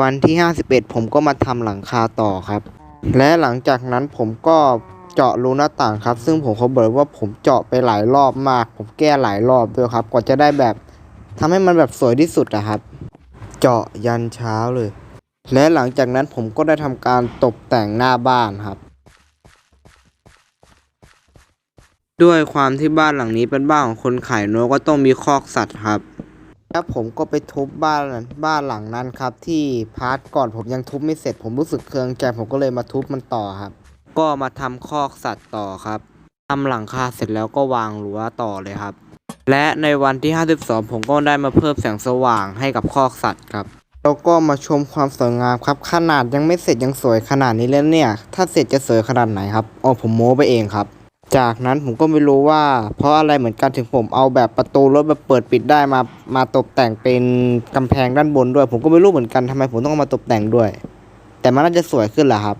วันที่ 51 ผมก็มาทำหลังคาต่อครับ และหลังจากนั้นผมก็เจาะรูหน้าต่างครับ ซึ่งผมเขาบอกเลยว่าผมเจาะไปหลายรอบมาก ผมแก้หลายรอบด้วยครับ กว่าจะได้แบบทำให้มันแบบสวยที่สุดอะครับ เจาะยันเช้าเลย และหลังจากนั้นผมก็ได้ทำการตกแต่งหน้าบ้านครับ ด้วยความที่บ้านหลังนี้เป็นบ้านของคนขายนกก็ต้องมีคอกสัตว์ครับ แล้วผมก็ไปทุบบ้านบ้านหลังนั้นครับ ที่พาร์ทก่อนผมยังทุบไม่เสร็จ ผมรู้สึกเคืองใจผมก็เลยมาทุบมันต่อครับ ก็มาทำคอกสัตว์ต่อครับทำหลังคาเสร็จแล้วก็วางรั้วต่อเลยครับ และในวันที่ 52 ผมก็ได้มาเพิ่มแสงสว่างให้กับคอกสัตว์ครับแล้วก็มาชมความสวยงามครับ ขนาดยังไม่เสร็จยังสวยขนาดนี้แล้วเนี่ย ถ้าเสร็จจะสวยขนาดไหนครับอ๋อผมโม้ไปเองครับ จากนั้นผมก็ไม่รู้ว่า เพราะอะไรเหมือนกันถึงผมเอาแบบประตูรถแบบเปิดปิดได้มามาตกแต่งเป็นกำแพงด้านบนด้วย ผมก็ไม่รู้เหมือนกันทำไมผมต้องมาตกแต่งด้วย แต่มันน่าจะสวยขึ้นแหละครับ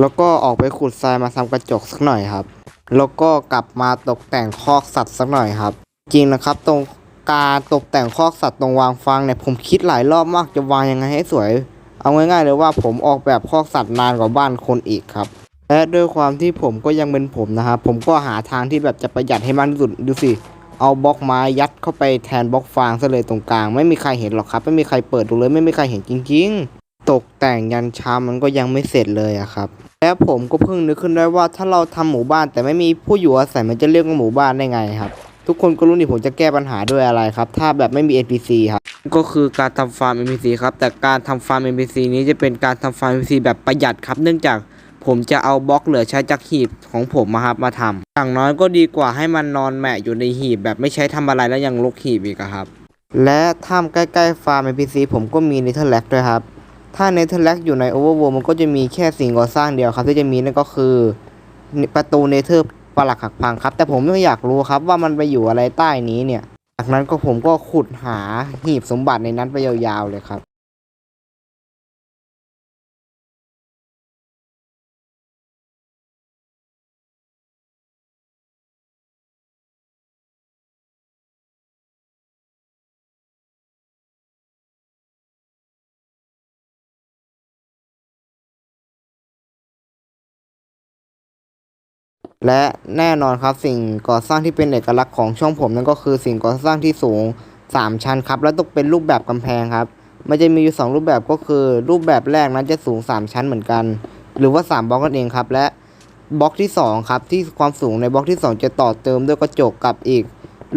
แล้วก็ออกไปขุดทรายมาทำกระจกสักหน่อยครับ แล้วก็กลับมาตกแต่งคอกสัตว์สักหน่อยครับ จริงนะครับตรงการตกแต่งคอกสัตว์ตรงวางฟางเนี่ยผมคิดหลายรอบมากจะวางยังไงให้สวย เอาง่ายๆเลยว่าผมออกแบบคอกสัตว์นานกว่าบ้านคนอีกครับ และด้วยความที่ผมก็ยังเป็นผมนะครับ ผมก็หาทางที่แบบจะประหยัดให้มากที่สุดดูสิ เอาบล็อกไม้ยัดเข้าไปแทนบล็อกฟางซะเลยตรงกลาง ไม่มีใครเห็นหรอกครับ ไม่มีใครเปิดดูเลย ไม่มีใครเห็นจริง ๆ ตกแต่งยันเช้ามันก็ยังไม่เสร็จเลยอะครับ และผมก็เพิ่งนึกขึ้นได้ว่าถ้าเราทำหมู่บ้านแต่ไม่มีผู้อยู่อาศัยมันจะเรียกว่าหมู่บ้านได้ไงครับ ทุกคนก็รู้นี่ผมจะแก้ปัญหาด้วยอะไรครับ ถ้าแบบไม่มี NPC ครับก็คือการทำฟาร์ม NPC ครับแต่การทำฟาร์ม NPC นี้จะเป็นการทำฟาร์ม NPC แบบประหยัดครับเนื่องจาก ผมจะเอาบล็อกเหลือใช้จากหีบของผมมาครับมาทำอย่างน้อยก็ดีกว่าให้มันนอนแหมะอยู่ในหีบแบบไม่ใช้ทำอะไรแล้วยังลกหีบอีกครับ และถ้ำใกล้ๆฟาร์ม NPC ผมก็มีเนเธอร์แลกด้วยครับ ถ้าเนเธอร์แลกอยู่ในโอเวอร์ l d มันก็จะมีแค่สิ่งก่อสร้างเดียวครับ ที่จะมีนั่นก็คือประตูเนเธอร์ปลักหักพังครับ แต่ผมไม่อยากรู้ครับว่ามันไปอยู่อะไรใต้นี้เนี่ย จากนั้นก็ผมก็ขุดหาหีบสมบัติในนั้นไปยาวๆเลยครับ และแน่นอนครับสิ่งก่อสร้างที่เป็นเอกลักษณ์ของช่องผมนั่นก็คือสิ่งก่อสร้างที่สูง 3 ชั้นครับ และต้องเป็นรูปแบบกำแพงครับ มันจะมีอยู่ 2 รูปแบบก็คือ รูปแบบแรกนั้นจะสูง 3 ชั้นเหมือนกัน หรือว่า 3บล็อกนั่นเองครับ และบล็อกที่ 2 ครับ ที่ความสูงในบล็อกที่ 2 จะต่อเติมด้วยกระจกกับอีก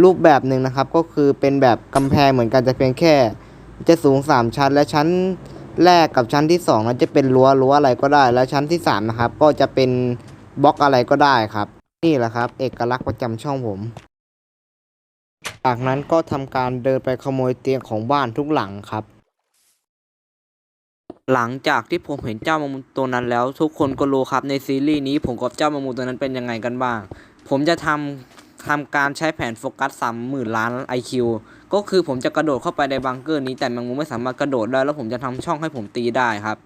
รูปแบบหนึ่งนะครับ ก็คือเป็นแบบกำแพงเหมือนกันแต่เพียงแค่ จะสูง 3 ชั้น และชั้นแรกกับชั้นที่2นั้นจะเป็นรั้วรั้วอะไรก็ได้ และชั้นที่3นะครับก็จะเป็น บล็อกอะไรก็ได้ครับ นี่แหละครับ เอกลักษณ์ประจำช่องผม จากนั้นก็ทำการเดินไปขโมยเตียงของบ้านทุกหลังครับ หลังจากที่ผมเห็นเจ้ามามูตัวนั้นแล้ว ทุกคนก็รู้ครับในซีรีส์นี้ผมกับเจ้ามามูตัวนั้นเป็นยังไงกันบ้าง ผมจะทำทำการใช้แผนโฟกัสสามหมื่นล้าน IQ ก็คือผมจะกระโดดเข้าไปในบังเกอร์นี้แต่แมงมุมไม่สามารถกระโดดได้แล้วผมจะทำช่องให้ผมตีได้ครับ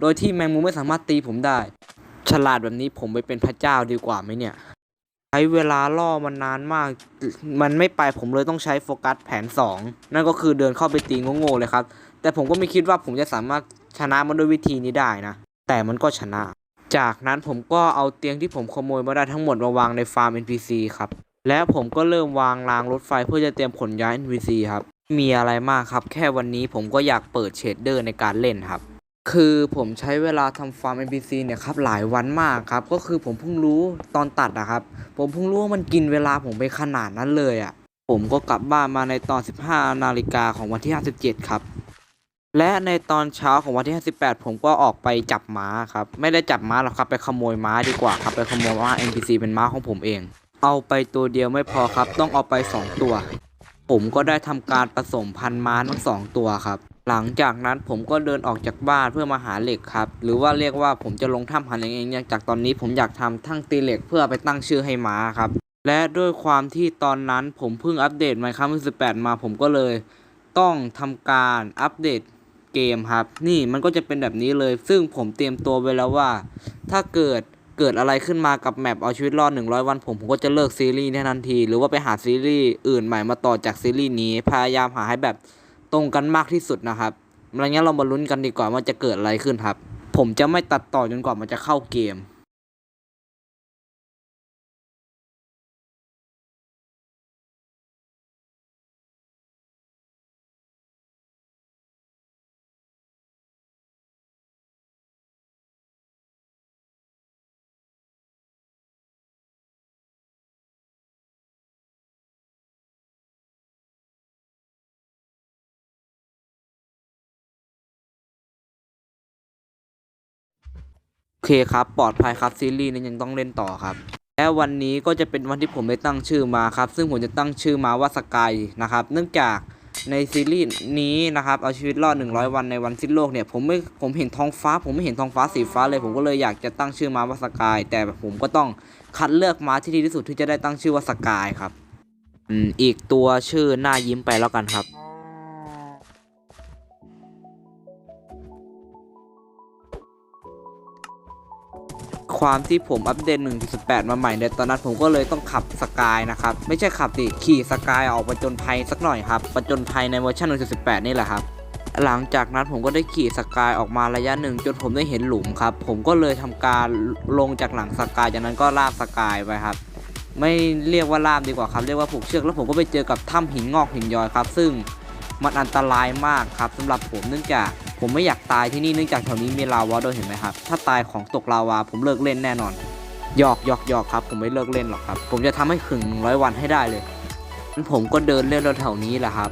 โดยที่แมงมุมไม่สามารถตีผมได้ ฉลาดแบบนี้ผมไปเป็นพระเจ้าดีกว่าไหมเนี่ย ใช้เวลาล่อมันนานมาก มันไม่ไปผมเลยต้องใช้โฟกัสแผน 2 นั่นก็คือเดินเข้าไปตีโง่ๆเลยครับ แต่ผมก็ไม่คิดว่าผมจะสามารถชนะมันด้วยวิธีนี้ได้นะ แต่มันก็ชนะ จากนั้นผมก็เอาเตียงที่ผมขโมยมาได้ทั้งหมดมาวางในฟาร์ม NPC ครับ และผมก็เริ่มวางรางรถไฟเพื่อจะเตรียมขนย้าย NPC ครับ มีอะไรมากครับ แค่วันนี้ผมก็อยากเปิดเชดเดอร์ในการเล่นครับ คือผมใช้เวลาทำฟาร์ม NPC เนี่ยครับหลายวันมากครับ ก็คือผมเพิ่งรู้ตอนตัดอะครับ ผมเพิ่งรู้ว่ามันกินเวลาผมไปขนาดนั้นเลยอะผมก็กลับบ้านมาในตอน 15 นาฬิกาของวันที่ 57 ครับ และในตอนเช้าของวันที่ 58 ผมก็ออกไปจับม้าครับ ไม่ได้จับม้าหรอกครับ ไปขโมยม้าดีกว่าครับ ไปขโมยม้า NPC เป็นม้าของผมเอง เอาไปตัวเดียวไม่พอครับ ต้องเอาไป 2 ตัว ผมก็ได้ทำการผสมพันธุ์ม้าทั้งสองตัวครับ หลังจากนั้นผมก็เดินออกจากบ้านเพื่อมาหาเหล็กครับ หรือว่าเรียกว่าผมจะลงถ้ำหาเหล็กเองเนื่องจากตอนนี้ผมอยากทำทั้งตีเหล็กเพื่อไปตั้งชื่อให้หมาครับ และด้วยความที่ตอนนั้นผมเพิ่งอัปเดต Minecraft 18มาผมก็เลย ต้องทำการอัปเดตเกมครับ นี่มันก็จะเป็นแบบนี้เลย ซึ่งผมเตรียมตัวไว้แล้วว่า ถ้าเกิดเกิดอะไรขึ้นมากับแมปเอาชีวิตรอด 100 วัน ผมผมก็จะเลิกซีรีส์ในทันที หรือว่าไปหาซีรีส์อื่นใหม่มาต่อจากซีรีส์นี้พยายามหาให้แบบ ตรงกันมากที่สุดนะครับอะไรเงี้ยเรามาลุ้นกันดีกว่าว่าจะเกิดอะไรขึ้นครับ ผมจะไม่ตัดต่อจนกว่ามันจะเข้าเกม เคครับ ปลอดภัยครับซีรีส์นี้ยังต้องเล่นต่อครับ และวันนี้ก็จะเป็นวันที่ผมได้ตั้งชื่อมาครับ ซึ่งผมจะตั้งชื่อมาว่าสกายนะครับ เนื่องจากในซีรีส์นี้นะครับเอาชีวิตรอด 100 วันในวันสิ้นโลกเนี่ยผมไม่ผมเห็นท้องฟ้า ผมไม่เห็นท้องฟ้าสีฟ้าเลย ผมก็เลยอยากจะตั้งชื่อมาว่าสกาย แต่ผมก็ต้องคัดเลือกมาที่ดีที่สุดที่จะได้ตั้งชื่อว่าสกายครับอืมอีกตัวชื่อหน้ายิ้มไปแล้วกันครับ ความที่ผมอัปเดต 1.18 มาใหม่ในตอนนั้นผมก็เลยต้องขับสกายนะครับ ไม่ใช่ขับดิขี่สกายออกประจนภัยสักหน่อยครับประจนภัยในเวอร์ชัน1.18 นี่แหละครับหลังจากนั้นผมก็ได้ขี่สกายออกมาระยะหนึ่งจนผมได้เห็นหลุมครับ ผมก็เลยทำการลงจากหลังสกายจากนั้นก็ลากสกายไปครับ ไม่เรียกว่าล่ามดีกว่าครับ เรียกว่าผูกเชือกแล้วผมก็ไปเจอกับถ้ำหินงอกหินย้อยครับ ซึ่งมันอันตรายมากครับสำหรับผมเนื่องจาก ผมไม่อยากตายที่นี่เนื่องจากแถวนี้มีลาวาด้วยเห็นไหมครับ ถ้าตายของตกลาวาผมเลิกเล่นแน่นอนหยอกหยอกหยอกครับ ผมไม่เลิกเล่นหรอกครับ ผมจะทำให้ถึงร้อยวันให้ได้เลยผมก็เดินเล่นแถวนี้แหละครับ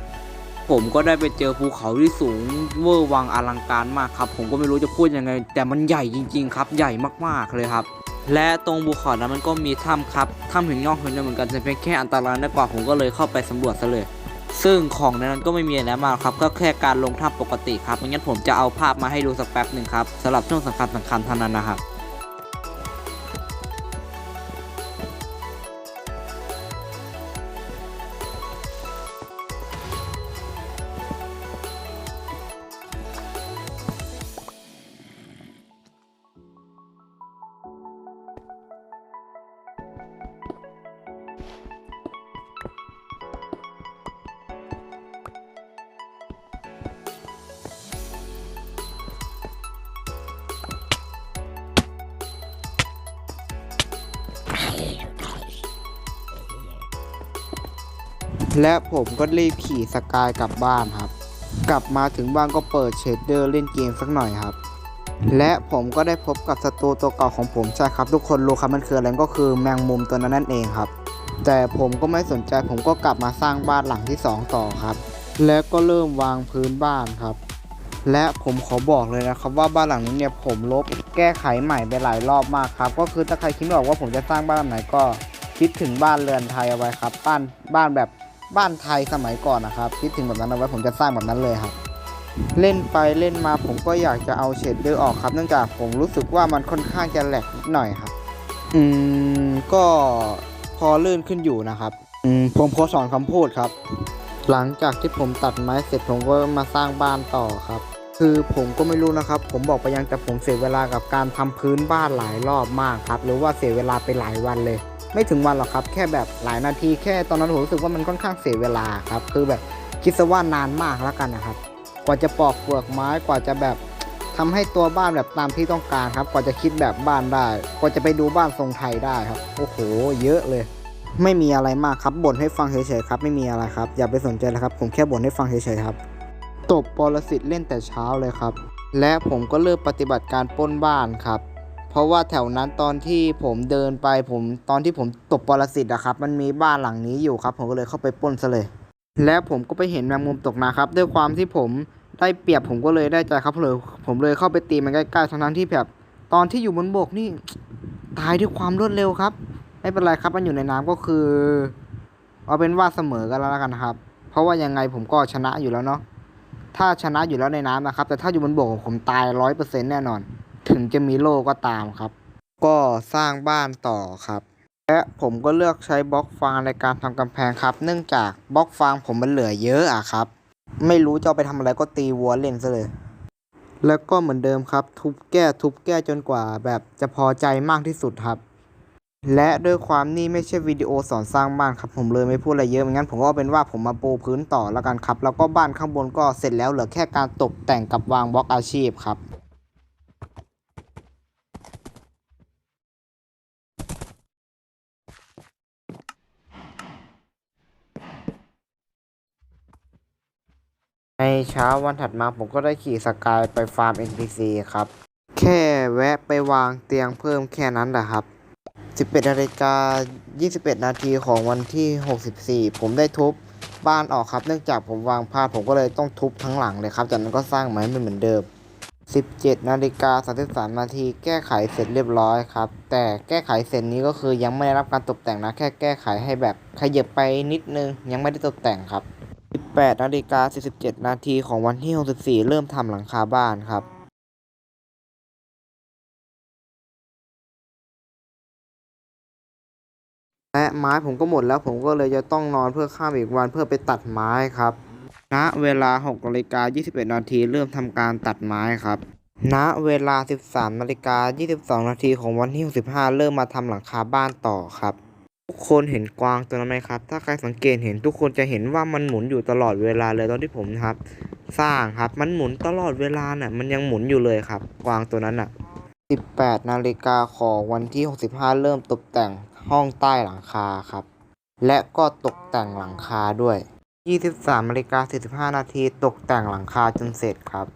ผมก็ได้ไปเจอภูเขาที่สูงเวอร์วังอลังการมากครับ ผมก็ไม่รู้จะพูดยังไง แต่มันใหญ่จริง ๆ ครับ ใหญ่มากๆเลยครับ และตรงภูเขานั้นมันก็มีถ้ำครับถ้ำหินงอกหินย้อยเหมือนกันแต่เพียงแค่อันตรายน้อยกว่าผมก็เลยเข้าไปสำรวจซะเลย ซึ่งของในนั้นก็ไม่มีอะไรมากครับ ก็แค่การลงท่าปกติครับงั้นผมจะเอาภาพมาให้ดูสักแป๊บหนึ่งครับสำหรับช่วงสำคัญสำคัญเท่านั้นนะครับ และผมก็รีบขี่สกายกลับบ้านครับ กลับมาถึงบ้านก็เปิดเชดเดอร์เล่นเกมสักหน่อยครับ และผมก็ได้พบกับศัตรูตัวเก่าของผมใช่ครับ ทุกคนรู้ครับมันคืออะไรก็คือแมงมุมตัวนั้นนั่นเองครับ แต่ผมก็ไม่สนใจผมก็กลับมาสร้างบ้านหลังที่ 2 ต่อครับ และก็เริ่มวางพื้นบ้านครับ และผมขอบอกเลยนะครับว่าบ้านหลังนี้เนี่ยผมลบแก้ไขใหม่ไปหลายรอบมากครับ ก็คือถ้าใครคิดไม่ออกว่าผมจะสร้างบ้านแบบไหนก็คิดถึงบ้านเรือนไทยเอาไว้ครับบ้านบ้านแบบ บ้านไทยสมัยก่อนนะครับคิดถึงแบบนั้นเอาไว้ผมจะสร้างแบบนั้นเลยครับ เล่นไปเล่นมาผมก็อยากจะเอาเชดเดอร์ออกครับ เนื่องจากผมรู้สึกว่ามันค่อนข้างจะแหลกนิดหน่อยครับ อืมก็พอลื่นขึ้นอยู่นะครับ อืมผมขอสอนคำพูดครับ หลังจากที่ผมตัดไม้เสร็จผมก็มาสร้างบ้านต่อครับ คือผมก็ไม่รู้นะครับ ผมบอกไปยังแต่ผมเสียเวลากับการทำพื้นบ้านหลายรอบมากครับ หรือว่าเสียเวลาไปหลายวันเลย ไม่ถึงวันหรอกครับ แค่แบบหลายนาทีแค่ตอนนั้นผมรู้สึกว่ามันค่อนข้างเสียเวลาครับ คือแบบคิดซะว่านานมากแล้วกันนะครับ กว่าจะปอกเปลือกไม้กว่าจะแบบทำให้ตัวบ้านแบบตามที่ต้องการครับ กว่าจะคิดแบบบ้านได้ กว่าจะไปดูบ้านทรงไทยได้ครับ โอ้โห เยอะเลย ไม่มีอะไรมากครับ บ่นให้ฟังเฉยๆครับ ไม่มีอะไรครับ อย่าไปสนใจเลยครับ ผมแค่บ่นให้ฟังเฉยๆครับ ตบปรสิตเล่นแต่เช้าเลยครับ และผมก็เริ่มปฏิบัติการป้นบ้านครับ ราะว่าแถวนั้นตอนที่ผมเดินไปผมตอนที่ผมตบปรสิตอะครับ มันมีบ้านหลังนี้อยู่ครับ ผมก็เลยเข้าไปป้นซะเลย และผมก็ไปเห็นแมงมุมตกนะครับ ด้วยความที่ผมได้เปรียบผมก็เลยได้ใจครับเลยผมเลยเข้าไปตีมันใกล้ๆทั้งนั้นที่แบบตอนที่อยู่บนบกนี่ ตายด้วยความรวดเร็วครับ ไม่เป็นไรครับมันอยู่ในน้ำก็คือเอาเป็นว่าเสมอกันแล้วกันครับ เพราะว่ายังไงผมก็ชนะอยู่แล้วเนาะถ้าชนะอยู่แล้วในน้ำนะครับ แต่ถ้าอยู่บนบกผมตายร้อยเปอร์เซ็นต์แน่นอน ถึงจะมีโล่ก็ตามครับ ก็สร้างบ้านต่อครับ และผมก็เลือกใช้บล็อกฟางในการทำกำแพงครับ เนื่องจากบล็อกฟางผมมันเหลือเยอะอะครับ ไม่รู้จะไปทำอะไรก็ตีวัวเล่นซะเลย แล้วก็เหมือนเดิมครับ ทุบแก้ทุบแก้จนกว่า แบบจะพอใจมากที่สุดครับ และด้วยความนี่ไม่ใช่วิดีโอสอนสร้างบ้านครับผมเลยไม่พูดอะไรเยอะไม่งั้นผมก็เป็นว่าผมมาปูพื้นต่อแล้วกันครับ แล้วก็บ้านข้างบนก็เสร็จแล้วเหลือแค่การตกแต่งกับวางบล็อกอาชีพครับ ในเช้าวันถัดมาผมก็ได้ขี่สกายไปฟาร์ม NPC ครับ แค่แวะไปวางเตียงเพิ่มแค่นั้นแหละครับ 11นาฬิกา21 นาทีของวันที่ 64 ผมได้ทุบบ้านออกครับ เนื่องจากผมวางพลาดผมก็เลยต้องทุบทั้งหลังเลยครับ จากนั้นก็สร้างใหม่ไม่เหมือนเดิม 17นาฬิกา33นาทีแก้ไขเสร็จเรียบร้อยครับ แต่แก้ไขเสร็จนี้ก็คือยังไม่ได้รับการตกแต่งนะ แค่แก้ไขให้แบบขยับไปนิดนึงยังไม่ได้ตกแต่งครับ 18นาฬิกา47นาทีของวันที่ 64 เริ่มทำหลังคาบ้านครับและไม้ผมก็หมดแล้วผมก็เลยจะต้องนอนเพื่อข้ามอีกวันเพื่อไปตัดไม้ครับณเวลา6นาฬิกา21นาทีเริ่มทำการตัดไม้ครับณเวลา 13นาฬิกา22นาทีของวันที่ 65 เริ่มมาทำหลังคาบ้านต่อครับ ทุกคนเห็นกวางตัวนั้นไหมครับ ถ้าใครสังเกตเห็นทุกคนจะเห็นว่ามันหมุนอยู่ตลอดเวลาเลยตอนที่ผมครับ สร้างครับมันหมุนตลอดเวลาน่ะ มันยังหมุนอยู่เลยครับ กวางตัวนั้นน่ะ 18 นาฬิกาของวันที่ 65 เริ่มตกแต่งห้องใต้หลังคาครับ และก็ตกแต่งหลังคาด้วย 23นาฬิกา45 นาทีตกแต่งหลังคาจนเสร็จครับ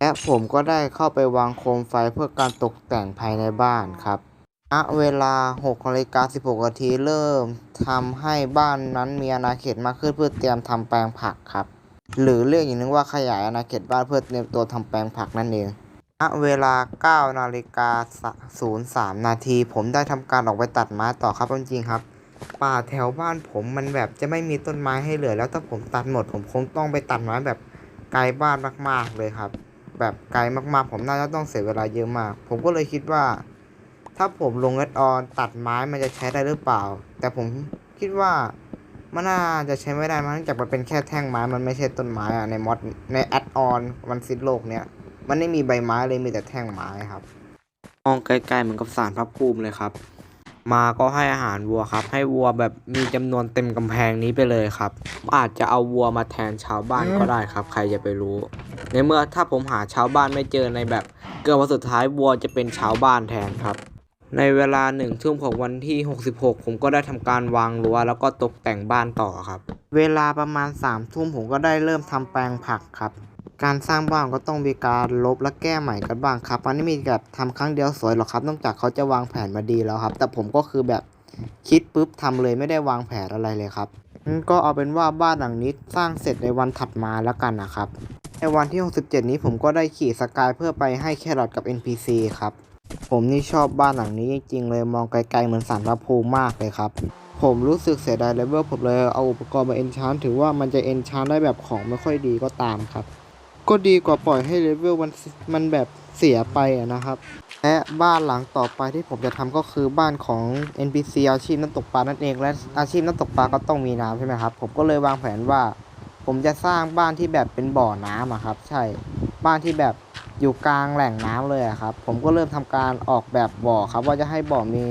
และผมก็ได้เข้าไปวางโคมไฟเพื่อการตกแต่งภายในบ้านครับ ณเวลา6นาฬิกา16นาทีเริ่มทำให้บ้านนั้นมีอาณาเขตมากขึ้นเพื่อเตรียมทำแปลงผักครับ หรือเรียกอย่างนึงว่าขยายอาณาเขตบ้านเพื่อเตรียมตัวทำแปลงผักนั่นเองณเวลา9นาฬิกา03นาทีผมได้ทำการออกไปตัดไม้ต่อครับจริงครับ ป่าแถวบ้านผมมันแบบจะไม่มีต้นไม้ให้เหลือ แล้วถ้าผมตัดหมด ผมคงต้องไปตัดไม้แบบไกลบ้านมาก ๆเลยครับ แบบไกลมากๆ ผมน่าจะต้องเสียเวลาเยอะมาก ผมก็เลยคิดว่า ถ้าผมลงเอดออนตัดไม้มันจะใช้ได้หรือเปล่า แต่ผมคิดว่ามันน่าจะใช้ไม่ได้มั้งเนื่องจากมันเป็นแค่แท่งไม้มันไม่ใช่ต้นไม้อะในมอดในแอดออนวันซิดโลกเนี้ยมันไม่มีใบไม้เลยมีแต่แท่งไม้ครับมองไกลๆเหมือนกับสารพระภูมิเลยครับ มาก็ให้อาหารวัวครับ ให้วัวแบบมีจำนวนเต็มกำแพงนี้ไปเลยครับ อาจจะเอาวัวมาแทนชาวบ้านก็ได้ครับ ใครจะไปรู้ ในเมื่อถ้าผมหาชาวบ้านไม่เจอในแบบ เกือบวันสุดท้ายวัวจะเป็นชาวบ้านแทนครับ ในเวลาหนึ่งทุ่มของวันที่ 66 ผมก็ได้ทำการวางรั้วแล้วก็ตกแต่งบ้านต่อครับ เวลาประมาณ3ามทุ่มผมก็ได้เริ่มทำแปลงผักครับ การสร้างบ้านก็ต้องมีการลบและแก้ใหม่กันบ้างครับมันไม่มีแบบทำครั้งเดียวสวยหรอกครับนอกจากเขาจะวางแผนมาดีแล้วครับ แต่ผมก็คือแบบคิดปุ๊บทำเลยไม่ได้วางแผนอะไรเลยครับก็เอาเป็นว่าบ้านหลังนี้สร้างเสร็จในวันถัดมาแล้วกันนะครับในวันที่ 67 นี้ผมก็ได้ขี่สกายเพื่อไปให้แครอทกับ NPC ครับ ผมนี่ชอบบ้านหลังนี้จริงๆเลยมองไกลๆเหมือนสารพระภูมิมากเลยครับ ผมรู้สึกเสียดายเลเวลผมเลยเอาอุปกรณ์มาเอนชานถือว่ามันจะเอนชานได้แบบของไม่ค่อยดีก็ตามครับ ก็ดีกว่าปล่อยให้เลเวลมันมันแบบเสียไปะนะครับและบ้านหลังต่อไปที่ผมจะทำก็คือบ้านของ NPC อาชีพนักตกปลานั่นเองและอาชีพนักตกปลาก็ต้องมีน้ำใช่ไหมครับ ผมก็เลยวางแผนว่า ผมจะสร้างบ้านที่แบบเป็นบ่อน้ำอะครับ ใช่ บ้านที่แบบอยู่กลางแหล่งน้ำเลยครับ ผมก็เริ่มทำการออกแบบบ่อครับ ว่าจะให้บ่อมี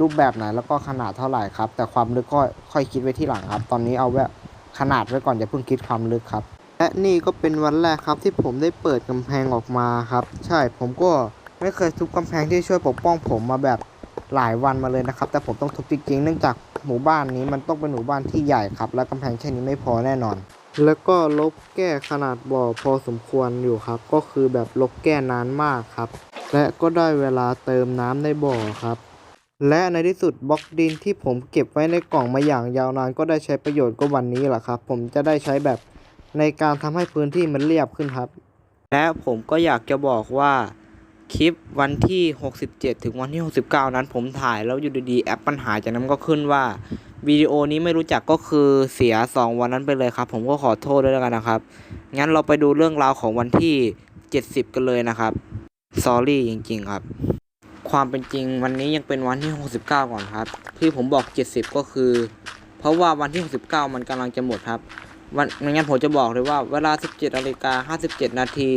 รูปแบบไหนแล้วก็ขนาดเท่าไหร่ครับ แต่ความลึกก็ค่อยคิดไว้ที่หลังครับ ตอนนี้เอาแบบขนาดไว้ก่อนอย่าเพิ่งคิดความลึกครับ และนี่ก็เป็นวันแรกครับที่ผมได้เปิดกำแพงออกมาครับ ใช่ผมก็ไม่เคยทุบกำแพงที่ช่วยปกป้องผมมาแบบหลายวันมาเลยนะครับ แต่ผมต้องทุบจริงๆเนื่องจากหมู่บ้านนี้มันต้องเป็นหมู่บ้านที่ใหญ่ครับ และกำแพงแค่นี้ไม่พอแน่นอน แล้วก็ลบแก้ขนาดบ่อพอสมควรอยู่ครับ ก็คือแบบลบแก้นานมากครับ และก็ได้เวลาเติมน้ำในบ่อครับ และในที่สุดบล็อกดินที่ผมเก็บไว้ในกล่องมาอย่างยาวนานก็ได้ใช้ประโยชน์ก็วันนี้แหละครับ ผมจะได้ใช้แบบในการทำให้พื้นที่มันเรียบขึ้นครับ และผมก็อยากจะบอกว่า คลิปวันที่ 67 ถึงวันที่ 69 นั้นผมถ่ายแล้วอยู่ดีๆแอปปัญหาจากนั้นก็ขึ้นว่าวิดีโอนี้ไม่รู้จักก็คือเสีย 2 วันนั้นไปเลยครับ ผมก็ขอโทษด้วยแล้วกันนะครับ งั้นเราไปดูเรื่องราวของวันที่ 70 กันเลยนะครับ s อรี่จริง ๆ ครับ ความเป็นจริงวันนี้ยังเป็นวันที่ 69 ก่อนครับ ที่ผมบอก 70 ก็คือ เพราะว่าวันที่ 69 มันกำลังจะหมดครับ วันงั้นผมจะบอกเลยว่าเวลา 17นาฬิกา57 นาที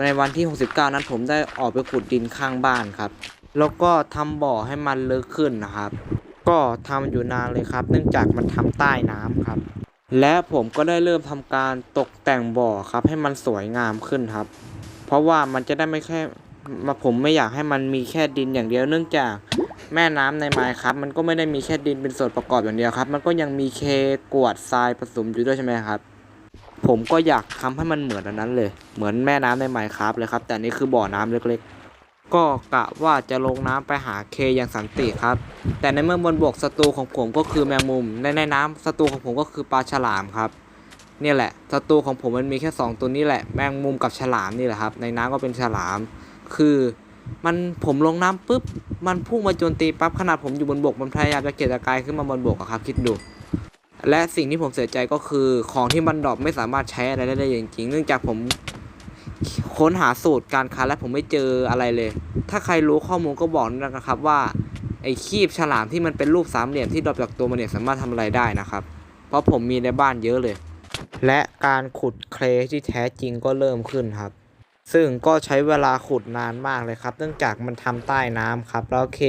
ในวันที่ 69 นั้นผมได้ออกไปขุดดินข้างบ้านครับ แล้วก็ทำบ่อให้มันลึกขึ้นนะครับ ก็ทำอยู่นานเลยครับ เนื่องจากมันทำใต้น้ำครับ และผมก็ได้เริ่มทำการตกแต่งบ่อครับ ให้มันสวยงามขึ้นครับ เพราะว่ามันจะได้ไม่แค่มาผมไม่อยากให้มันมีแค่ดินอย่างเดียว เนื่องจากแม่น้ำในไมค์ครับ มันก็ไม่ได้มีแค่ดินเป็นส่วนประกอบอย่างเดียวครับ มันก็ยังมีเคกวดทรายผสมอยู่ด้วยใช่ไหมครับ ผมก็อยากทำให้มันเหมือนอันนั้นเลย เหมือนแม่น้ำในไมค์ครับเลยครับ แต่นี่คือบ่อน้ำเล็กๆ ก็กะว่าจะลงน้ำไปหาเคอย่างสันติครับ แต่ในเมื่อบนบกศัตรูของผมก็คือแมงมุม ในในน้ำศัตรูของผมก็คือปลาฉลามครับเนี่ยแหละศัตรูของผมมันมีแค่สองตัวนี้แหละ แมงมุมกับฉลามนี่แหละครับ ในน้ำก็เป็นฉลาม คือมันผมลงน้ำปุ๊บ มันพุ่งมาโจมตีปั๊บขนาดผมอยู่บนบก มันพยายามจะเกลียรกายขึ้นมาบนบกอะครับ คิดดู และสิ่งที่ผมเสียใจก็คือของที่มันดรอปไม่สามารถใช้อะไรได้เลยจริงๆเนื่องจากผมค้นหาสูตรการค้าและผมไม่เจออะไรเลย ถ้าใครรู้ข้อมูลก็บอกนะครับว่าไอ้คีบฉลามที่มันเป็นรูปสามเหลี่ยมที่ดรอปจากตัวมันเนี่ยสามารถทำอะไรได้นะครับ เพราะผมมีในบ้านเยอะเลย และการขุดเคลที่แท้จริงก็เริ่มขึ้นครับ ซึ่งก็ใช้เวลาขุดนานมากเลยครับ เนื่องจากมันทำใต้น้ำครับ แล้วเค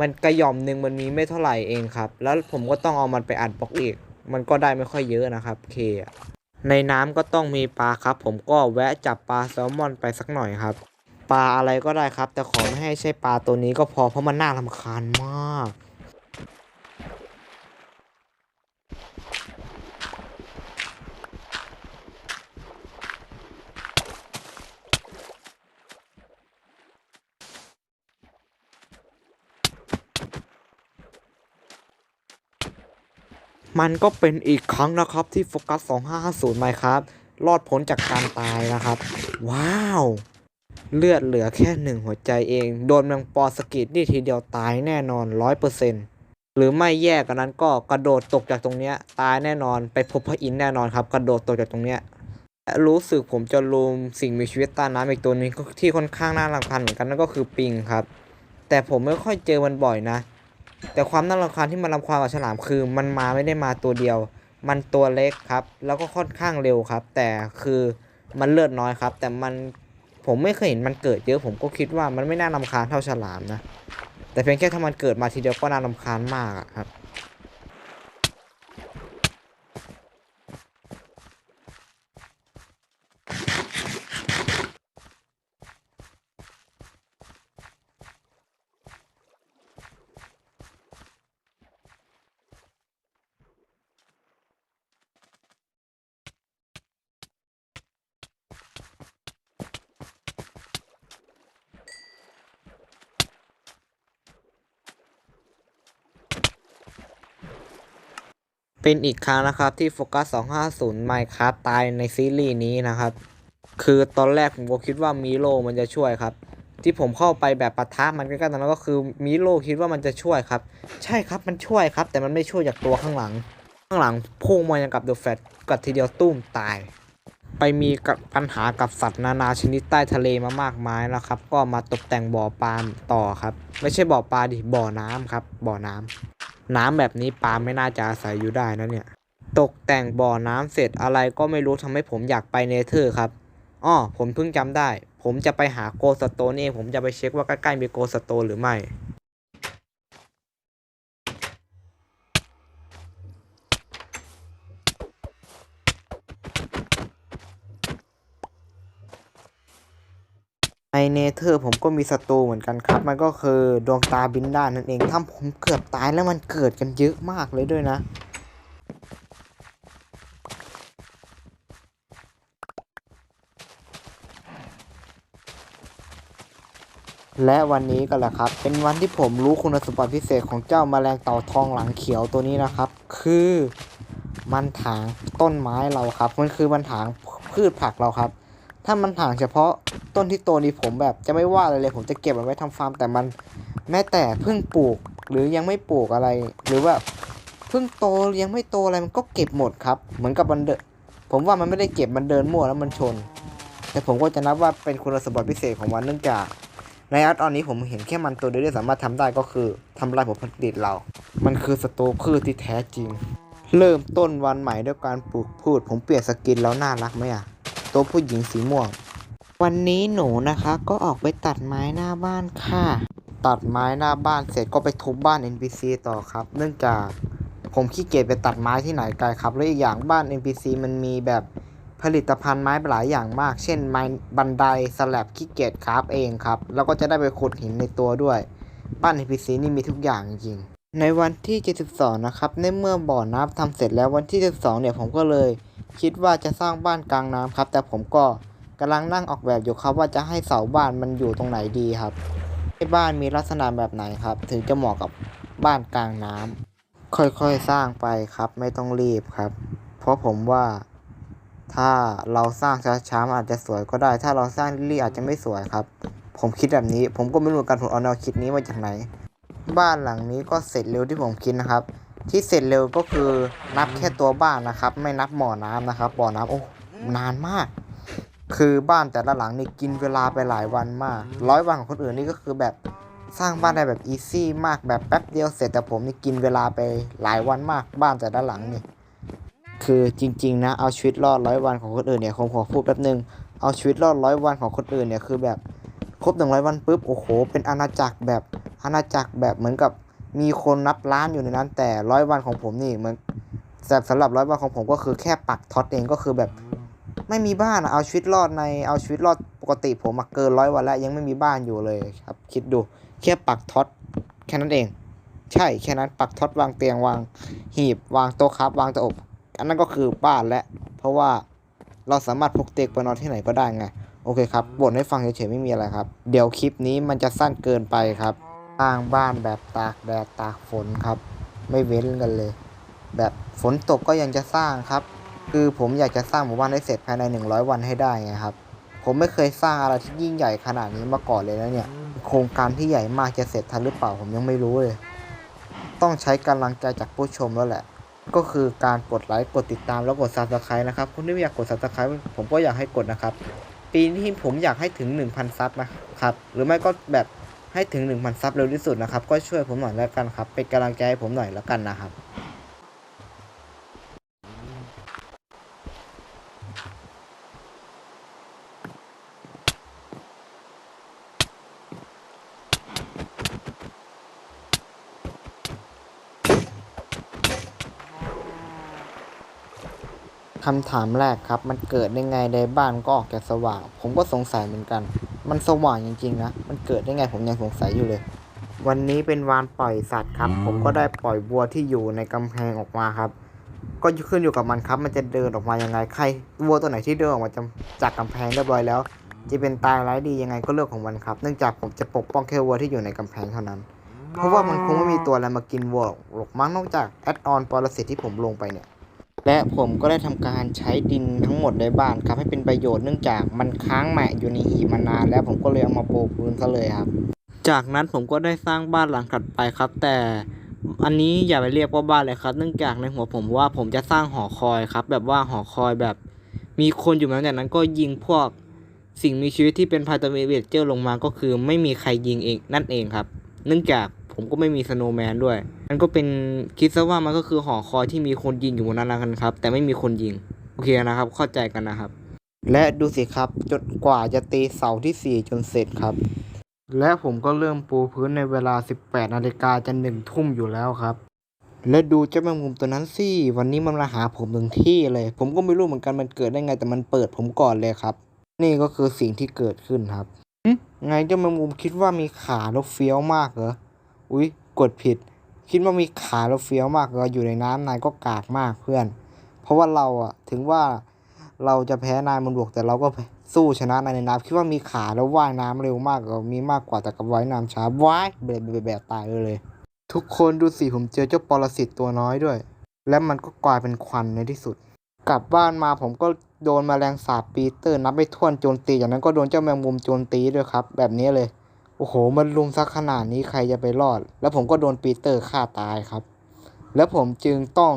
มันกระหย่อมหนึ่งมันมีไม่เท่าไหร่เองครับ แล้วผมก็ต้องเอามันไปอัดบล็อกอีก มันก็ได้ไม่ค่อยเยอะนะครับเคในน้ำก็ต้องมีปลาครับ ผมก็แวะจับปลาแซลมอนไปสักหน่อยครับ ปลาอะไรก็ได้ครับ แต่ขอไม่ให้ใช่ปลาตัวนี้ก็พอเพราะมันน่ารำคาญมาก มันก็เป็นอีกครั้งนะครับที่โฟกัส 2550 Minecraft รอดพ้นจากการตายนะครับ ว้าว เลือดเหลือแค่หนึ่งหัวใจเอง โดนแมงปอสกิดนี่ทีเดียวตายแน่นอน 100%หรือไม่แย่กว่านั้นก็กระโดดตกจากตรงเนี้ยตายแน่นอนไปพบพระอินทร์แน่นอนครับ กระโดดตกจากตรงเนี้ยและรู้สึกผมจะลืมสิ่งมีชีวิตใต้น้ำอีกตัวหนึงที่ค่อนข้างน่ารำคาญเหมือนกันนั่นก็คือปิงครับ แต่ผมไม่ค่อยเจอมันบ่อยนะ แต่ความน่ารำคาญที่มันรำคาญกับฉลามคือ มันมาไม่ได้มาตัวเดียว มันตัวเล็กครับ แล้วก็ค่อนข้างเร็วครับ แต่คือมันเลือดน้อยครับ แต่มันผมไม่เคยเห็นมันเกิดเยอะผมก็คิดว่ามันไม่น่ารำคาญเท่าฉลามนะ แต่เพียงแค่ถ้ามันเกิดมาทีเดียวก็น่ารำคาญมากครับ เป็นอีกครั้งนะครับที่โฟกัส250 Minecraft ตายในซีรีส์นี้นะครับ คือตอนแรกผมก็คิดว่ามิโลมันจะช่วยครับ ที่ผมเข้าไปแบบปะทะมันใกล้ๆตอนนั้นก็คือมิโลคิดว่ามันจะช่วยครับ ใช่ครับมันช่วยครับ แต่มันไม่ช่วยจากตัวข้างหลัง ข้างหลังพุ่งมาอย่างกับเดอะแฟตกัดทีเดียวตุ้มตาย ไปมีปัญหากับสัตว์นานาชนิดใต้ทะเลมามากมายแล้วครับ ก็มาตกแต่งบ่อปลาต่อครับ ไม่ใช่บ่อปลาดิบ่อน้ำครับ บ่อน้ำ น้ำแบบนี้ปลาไม่น่าจะอาศัยอยู่ได้นะเนี่ย ตกแต่งบ่อน้ำเสร็จอะไรก็ไม่รู้ทำให้ผมอยากไปเนเธอร์ครับอ้อผมเพิ่งจำได้ ผมจะไปหาโกสโตนเองผมจะไปเช็คว่าใกล้ๆมีโกสโตนหรือไม่ เนเธอร์ผมก็มีศัตรูเหมือนกันครับ มันก็คือดวงตาบินด้านนั่นเองทำผมเกือบตายแล้วมันเกิดกันเยอะมากเลยด้วยนะ และวันนี้ก็แหละครับ เป็นวันที่ผมรู้คุณสมบัติพิเศษของเจ้าแมลงเต่าทองหลังเขียวตัวนี้นะครับ คือมันถางต้นไม้เราครับ มันคือมันถางพืชผักเราครับ ถ้ามันถางเฉพาะต้นที่โตนี่ผมแบบจะไม่ว่าอะไรเลยผมจะเก็บมันไว้ทำฟาร์มแต่มัน แม้แต่เพิ่งปลูกหรือยังไม่ปลูกอะไร หรือว่าเพิ่งโตยังไม่โตอะไรมันก็เก็บหมดครับ เหมือนกับมันเดินผมว่ามันไม่ได้เก็บมันเดินมั่วแล้วมันชน แต่ผมก็จะนับว่าเป็นคุณสมบัติพิเศษของมันเนื่องจากในอัดออนนี้ผมเห็นแค่มันตัวเดียวที่สามารถทำได้ก็คือทำลายผลผลิตเรา มันคือสโตพืชที่แท้จริง เริ่มต้นวันใหม่ด้วยการปลูกพืช ผมเปลี่ยนสกินแล้วน่ารักไหมอะ ตัวผู้หญิงสีม่วง วันนี้หนูนะคะก็ออกไปตัดไม้หน้าบ้านค่ะ ตัดไม้หน้าบ้านเสร็จก็ไปทุบบ้าน NPC ต่อครับ เนื่องจากผมขี้เกียจไปตัดไม้ที่ไหนไกลครับ แล้วอีกอย่างบ้าน NPC มันมีแบบผลิตภัณฑ์ไม้หลายอย่างมาก เช่นไม้บันไดสลับขี้เกียจคราฟเองครับ แล้วก็จะได้ไปขุดหินในตัวด้วย บ้าน NPC นี่มีทุกอย่างจริงในวันที่ 72 นะครับ ในเมื่อบ่อน้ำทำเสร็จแล้ววันที่72เนี่ยผมก็เลย คิดว่าจะสร้างบ้านกลางน้ำครับ แต่ผมก็กำลังนั่งออกแบบอยู่ครับ ว่าจะให้เสาบ้านมันอยู่ตรงไหนดีครับให้บ้านมีลักษณะแบบไหนครับ ถึงจะเหมาะกับบ้านกลางน้ำค่อยๆสร้างไปครับ ไม่ต้องรีบครับ เพราะผมว่าถ้าเราสร้างช้าๆอาจจะสวยก็ได้ ถ้าเราสร้างรีบๆอาจจะไม่สวยครับ ผมคิดแบบนี้ ผมก็ไม่รู้เหมือนกันผมเอาแนวคิดนี้มาจากไหน บ้านหลังนี้ก็เสร็จเร็วที่ผมคิดนะครับ ที่เสร็จเร็วก็คือนับแค่ตัวบ้านนะครับ ไม่นับบ่อน้ำนะครับบ่อน้ำโอ้นานมาก คือบ้านแต่ละหลังนี่กินเวลาไปหลายวันมาก ร้อยวันของคนอื่นนี่ก็คือแบบสร้างบ้านได้แบบอีซี่มากแบบแป๊บเดียวเสร็จแต่ผมนี่กินเวลาไปหลายวันมาก บ้านแต่ละหลังนี่คือจริง ๆ นะเอาชีวิตรอดร้อยวันของคนอื่นเนี่ยผมขอพูดแป๊บนึงเอาชีวิตรอดร้อยวันของคนอื่นเนี่ยคือแบบครบหนึ่งร้อยวันปุ๊บโอ้โหเป็นอาณาจักรแบบอาณาจักรแบบเหมือนกับ มีคนนับล้านอยู่ในนั้น แต่ร้อยวันของผมนี่มือนแต่สำหรับร้อยวันของผมก็คือแค่ปักท็อตเองก็คือแบบไม่มีบ้านเอาชีวิตรอดในเอาชีวิตรอดปกติผมมาเกินร้อยวันแล้วยังไม่มีบ้านอยู่เลยครับ คิดดูแค่ปักท็อตแค่นั้นเอง ใช่แค่นั้นปักท็อตวางเตียงวางหีบวางโต๊ะครับวางตะอบอันนั้นก็คือบ้านและเพราะว่าเราสามารถพกเตียงไปนอนที่ไหนก็ได้ไงโอเคครับบ่นให้ฟังเฉยๆไม่มีอะไรครับ เดี๋ยวคลิปนี้มันจะสั้นเกินไปครับ สร้างบ้านแบบตากแดดตากฝนครับ ไม่เว้นกันเลย แบบฝนตกก็ยังจะสร้างครับ คือผมอยากจะสร้างหมู่บ้านให้เสร็จภายใน 100 วันให้ได้ไงครับ ผมไม่เคยสร้างอะไรที่ยิ่งใหญ่ขนาดนี้มาก่อนเลยนะเนี่ย โครงการที่ใหญ่มากจะเสร็จทันหรือเปล่าผมยังไม่รู้เลย ต้องใช้กำลังใจจากผู้ชมแล้วแหละ ก็คือการกดไลค์กดติดตามแล้วกด subscribe นะครับคนที่ไม่อยากกด subscribe ผมก็อยากให้กดนะครับปีนี้ผมอยากให้ถึง 1,000ซับนะครับ หรือไม่ก็แบบ ให้ถึง 1,000 ซับเร็วที่สุดนะครับ ก็ช่วยผมหน่อยแล้วกันครับ เป็นกำลังใจให้ผมหน่อยแล้วกันนะครับ คำถามแรกครับ มันเกิดได้ไงในบ้านก็ออกจากสว่าง ผมก็สงสัยเหมือนกัน มันสว่างจริงๆนะ มันเกิดได้ไงผมยังสงสัยอยู่เลย วันนี้เป็นวานปล่อยสัตว์ครับ ผมก็ได้ปล่อยวัวที่อยู่ในกำแพงออกมาครับ ก็ขึ้นอยู่กับมันครับ มันจะเดินออกมายังไง ใครวัวตัวไหนที่เดินออกมาจากจากกำแพงเรียบร้อยแล้ว จะเป็นตายร้ายดียังไงก็เรื่องของมันครับ เนื่องจากผมจะปกป้องแค่วัวที่อยู่ในกำแพงเท่านั้น เพราะว่ามันคงไม่มีตัวอะไรมากินวัวหรอกมั้งนอกจากแอดออนปรสิตที่ผมลงไปเนี่ย และผมก็ได้ทำการใช้ดินทั้งหมดในบ้านครับให้เป็นประโยชน์เนื่องจากมันค้างแหมะอยู่ในหีบมานาน แล้วผมก็เลยเอามาโปะพื้นซะเลยครับ จากนั้นผมก็ได้สร้างบ้านหลังถัดไปครับ แต่อันนี้อย่าไปเรียกว่าบ้านเลยครับ เนื่องจากในหัวผมว่าผมจะสร้างหอคอยครับ แบบว่าหอคอยแบบ มีคนอยู่มาจากนั้นก็ยิงพวกสิ่งมีชีวิตที่เป็นพาตเมเวเจอร์ลงมาก็คือไม่มีใครยิงเองนั่นเองครับ เนื่องจาก ผมก็ไม่มีสโนว์แมนด้วยมันก็เป็นคิดซะว่ามันก็คือหอคอยที่มีคนยิงอยู่บนนั้นกันครับ แต่ไม่มีคนยิง โอเคนะครับ เข้าใจกันนะครับ และดูสิครับจนกว่าจะตีเสาที่ 4 จนเสร็จครับ และผมก็เริ่มปูพื้นในเวลา 18นาฬิกาจะหนึ่งทุ่มอยู่แล้วครับ และดูเจ้าแมงมุมตัวนั้นสิวันนี้มันมาหาผมถึงที่เลย ผมก็ไม่รู้เหมือนกันมันเกิดได้ไงแต่มันเปิดผมก่อนเลยครับ นี่ก็คือสิ่งที่เกิดขึ้นครับหึไงเจ้าแมงมุมคิดว่ามีขาแล้วเฟี้ยวมากเหรอ อุ๊ยกดผิด คิดว่ามีขาแล้วเฟี้ยวมากเรออยู่ในน้ำนายก็กากมากเพื่อน เพราะว่าเราอะถึงว่าเราจะแพ้นายบนบวกแต่เราก็สู้ชนะนายในน้ำคิดว่ามีขาแล้วว่ายน้ำเร็วมากเรอมีมากกว่าแต่กับว่ายน้ำช้าว้ายแบบแบบตายเลยเลย ทุกคนดูสิผมเจอเจ้าปรสิตตัวน้อยด้วย และมันก็กลายเป็นควันในที่สุด กลับบ้านมาผมก็โดนแมลงสาบปีเตอร์นับไม่ถ้วนโจมตีจากนั้นก็โดนเจ้าแมงมุมโจมตีด้วยครับ แบบนี้เลย โอ้โห มันลุมซักขนาดนี้ใครจะไปรอด แล้วผมก็โดนปีเตอร์ฆ่าตายครับ แล้วผมจึงต้อง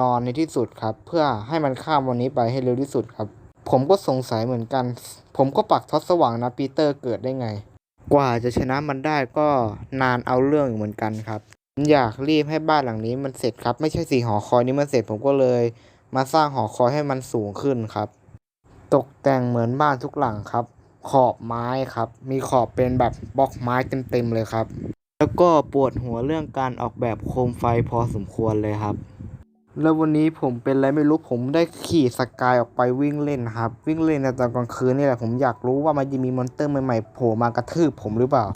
นอนในที่สุดครับ เพื่อให้มันข้ามวันนี้ไปให้เร็วที่สุดครับ ผมก็สงสัยเหมือนกัน ผมก็ปักทอดสว่างนะปีเตอร์เกิดได้ไง กว่าจะชนะมันได้ก็นานเอาเรื่องอยู่เหมือนกันครับอยากรีบให้บ้านหลังนี้มันเสร็จครับ ไม่ใช่สี่หอคอยนี้มันเสร็จผมก็เลย มาสร้างหอคอยให้มันสูงขึ้นครับ ตกแต่งเหมือนบ้านทุกหลังครับ ขอบไม้ครับ มีขอบเป็นแบบบล็อกไม้เต็มๆเลยครับ แล้วก็ปวดหัวเรื่องการออกแบบโคมไฟพอสมควรเลยครับ แล้ววันนี้ผมเป็นอะไรไม่รู้ผมได้ขี่สกายออกไปวิ่งเล่นครับ วิ่งเล่นในตอนกลางคืนนี่แหละผมอยากรู้ว่ามันจะมีมอนเตอร์ใหม่ๆโผล่มากระทืบผมหรือเปล่า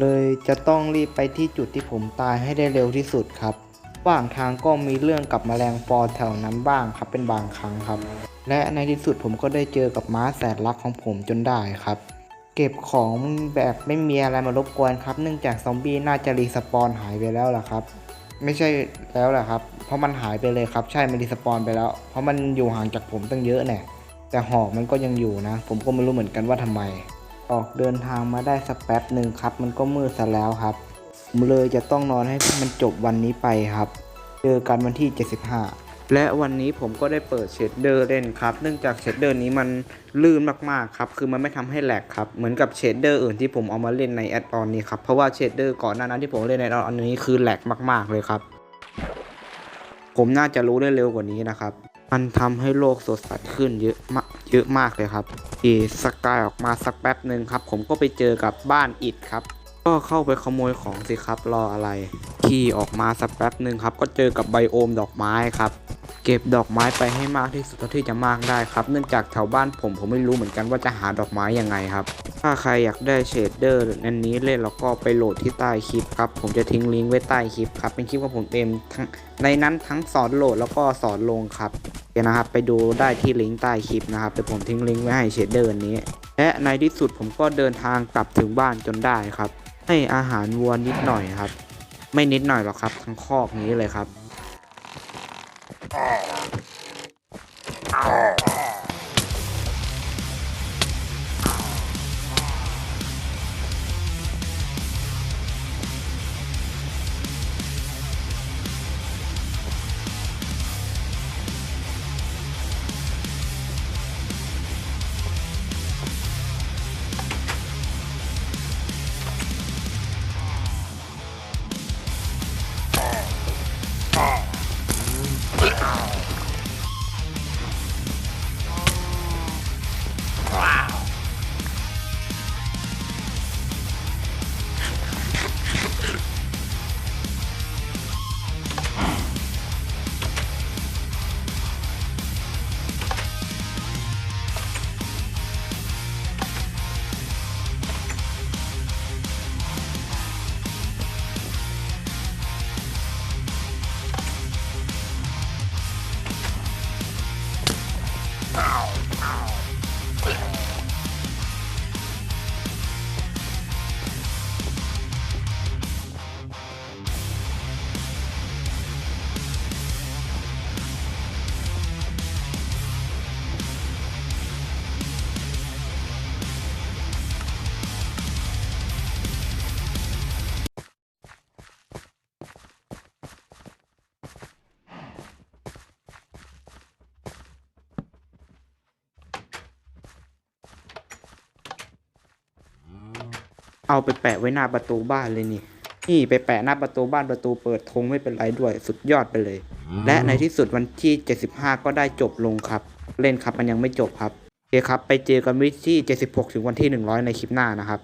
เลยจะต้องรีบไปที่จุดที่ผมตายให้ได้เร็วที่สุดครับระหว่างทางก็มีเรื่องกับแมลงปอแถวนั้นบ้างครับเป็นบางครั้งครับ และในที่สุดผมก็ได้เจอกับม้าแสนรักของผมจนได้ครับ เก็บของแบบไม่มีอะไรมารบกวนครับ เนื่องจากซอมบี้น่าจะรีสปอนหายไปแล้วล่ะครับ ไม่ใช่แล้วแหละครับ เพราะมันหายไปเลยครับ ใช่มันรีสปอนไปแล้ว เพราะมันอยู่ห่างจากผมตั้งเยอะแน่แต่หอกมันก็ยังอยู่นะ ผมก็ไม่รู้เหมือนกันว่าทำไม ออกเดินทางมาได้สักแป๊บหนึ่งครับ มันก็มืดซะแล้วครับผมเลยจะต้องนอนให้มันจบวันนี้ไปครับ เจอกันวันที่ 75 และวันนี้ผมก็ได้เปิดเชดเดอร์เล่นครับ เนื่องจากเชดเดอร์นี้มันลื่นมากๆครับ คือมันไม่ทำให้แหลกครับ เหมือนกับเชดเดอร์อื่นที่ผมเอามาเล่นในแอดออนนี้ครับ เพราะว่าเชดเดอร์ก่อนหน้านั้นที่ผมเล่นในแอดออนนี้คือแหลกมาก ๆเลยครับ ผมน่าจะรู้ได้เร็วกว่านี้นะครับ มันทำให้โลกสดใสขึ้นเยอะมากเยอะมากเลยครับขี่สกายออกมาสักแป๊บหนึ่งครับ ผมก็ไปเจอกับบ้านอิดครับ ก็เข้าไปขโมยของสิครับรออะไรขี่ออกมาสักแป๊บหนึ่งครับ ก็เจอกับไบโอมดอกไม้ครับ เก็บดอกไม้ไปให้มากที่สุดเท่าที่จะมากได้ครับ เนื่องจากแถวบ้านผมผมไม่รู้เหมือนกันว่าจะหาดอกไม้ยังไงครับ ถ้าใครอยากได้เชดเดอร์อันนี้เล่นแล้วก็ไปโหลดที่ใต้คลิปครับ ผมจะทิ้งลิงก์ไว้ใต้คลิปครับ เป็นคลิปของผมเองทั้งในนั้นทั้งสอนโหลดแล้วก็สอนลงครับเดี๋ยวนะครับ ไปดูได้ที่ลิงก์ใต้คลิปนะครับเดี๋ยวผมทิ้งลิงก์ไว้ให้เชดเดอร์อันนี้ และในที่สุดผมก็เดินทางกลับถึงบ้านจนได้ครับ ให้อาหารวัวนิดหน่อยครับ ไม่นิดหน่อยหรอกครับ ทั้งคอกนี้เลยครับ Oh. เอาไปแปะไว้หน้าประตูบ้านเลยนี่ นี่ไปแปะหน้าประตูบ้านประตูเปิดธงไม่เป็นไรด้วยสุดยอดไปเลย และในที่สุดวันที่ 75 ก็ได้จบลงครับ เล่นครับมันยังไม่จบครับโอเคครับ ไปเจอกันวันที่ 76 ถึงวันที่ 100 ในคลิปหน้านะครับ